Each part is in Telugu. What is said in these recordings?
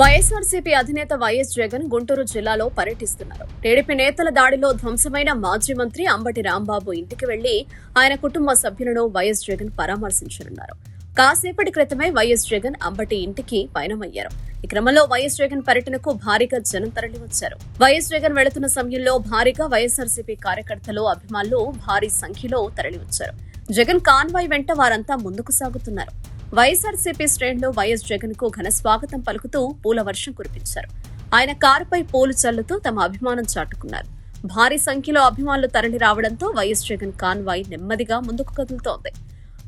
వైఎస్ఆర్సీపీ అధినేత వైఎస్ జగన్ గుంటూరు జిల్లాలో పర్యటిస్తున్నారు. టీడీపీ నేతల దాడిలో ధ్వంసమైన మాజీ మంత్రి అంబటి రాంబాబు ఇంటికి వెళ్ళి ఆయన కుటుంబ సభ్యులను వైఎస్ జగన్ పరామర్శించనున్నారు. కాసేపటి క్రితమే వైఎస్ జగన్ అంబటి ఇంటికి పయనమయ్యారు. ఈ క్రమంలో వైఎస్ జగన్ పర్యటనకు భారీగా జనం తరలివచ్చారు. వైఎస్ జగన్ వెళుతున్న సమయంలో భారీగా వైఎస్ఆర్సీపీ కార్యకర్తలు అభిమానులు భారీ సంఖ్యలో తరలివచ్చారు. జగన్ కాన్వాయ్ వెంట వారంతా ముందుకు సాగుతున్నారు. వైఎస్ఆర్సీపీ శ్రేణిలో వైఎస్ జగన్కు ఘన స్వాగతం పలుకుతూ పూల వర్షం కురిపించారు. ఆయన కారుపై పూలు చల్లుతూ తమ అభిమానం చాటుకున్నారు. భారీ సంఖ్యలో అభిమానులు తరలి రావడంతో వైఎస్ జగన్ కాన్వాయ్ నెమ్మదిగా ముందుకు కదులుతోంది.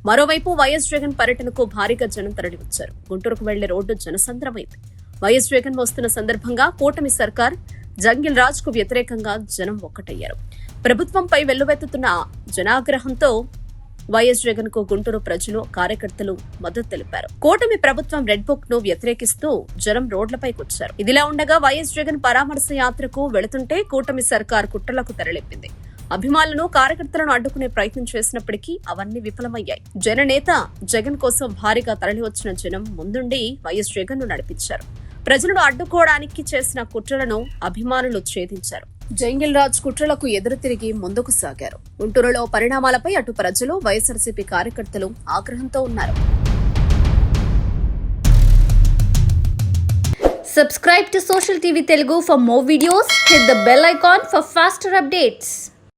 మరోవైపు వైఎస్ జగన్ పర్యటనకు భారీగా జనం తరలివచ్చారు. గుంటూరుకు వెళ్ళే రోడ్డు జనసంద్రమైంది. వైఎస్ జగన్ వస్తున్న సందర్భంగా కూటమి సర్కార్ జంగిల్ రాజ్కు వ్యతిరేకంగా జనం ఒక్కటయ్యారు. ప్రభుత్వంపై వెల్లువెత్తుతున్న జనాగ్రహంతో వైఎస్ జగన్కు గుంటూరు ప్రజలు కార్యకర్తలు మద్దతు తెలిపారు. కూటమి ప్రభుత్వం రెడ్ బుక్ను వ్యతిరేకిస్తూ జనం రోడ్లపైకి వచ్చారు ఇదిలా ఉండగా వైఎస్ జగన్ పరామర్శ యాత్రకు వెళుతుంటే కూటమి సర్కార్ కుట్రలకు తెరలిప్పింది అభిమానులను కార్యకర్తలను అడ్డుకునే ప్రయత్నం చేసినప్పటికీ అవన్నీ విఫలమయ్యాయి. జననేత జగన్ కోసం భారీగా తరలివచ్చిన జనం ముందుండి వైఎస్ జగన్ను నడిపించారు. ప్రజలను అడ్డుకోవడానికి చేసిన కుట్రలను అభిమానులు ఛేదించారు. జంగిల్ రాజ్ కుట్రలకు ఎదురు తిరిగి ముందుకు సాగారు. గుంటూరులో పరిణామాలపై అటు ప్రజలు వైఎస్ఆర్సీపీ కార్యకర్తలు ఆగ్రహంతో ఉన్నారు. Subscribe to social TV Telugu for more videos hit the bell icon for faster updates